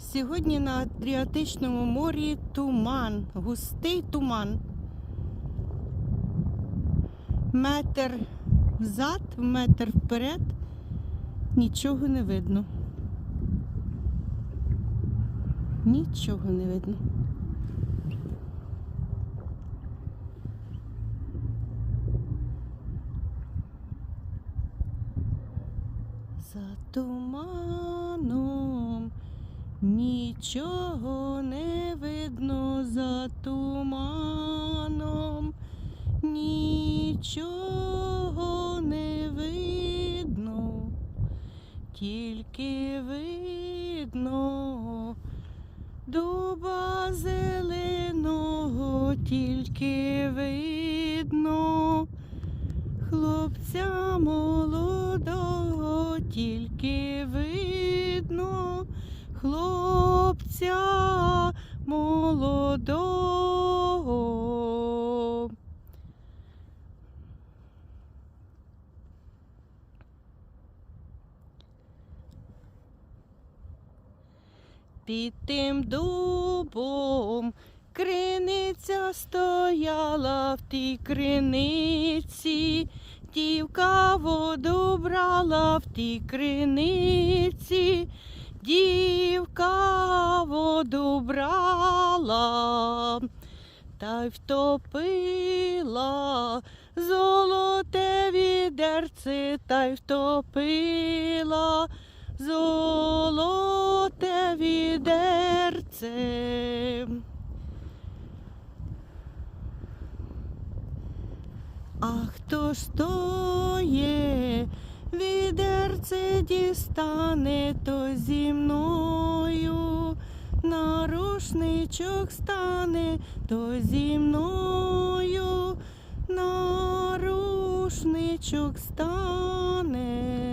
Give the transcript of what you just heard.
Сьогодні на Адріатичному морі туман, густий туман. Метр взад, метр вперед, нічого не видно. Нічого не видно. За туманом нічого не видно за туманом, нічого не видно, тільки видно дуба зеленого, тільки видно. Хлопця молодого. Тільки видно, хлопця молодого. Під тим дубом криниця стояла в тій криниці, дівка воду брала в тій криниці, дівка воду брала, та й втопила золоте відерце, та й втопила золоте відерце. А хто ж стоє, відерце дістане, то зі мною рушничок стане, то зі мною нарушничок стане.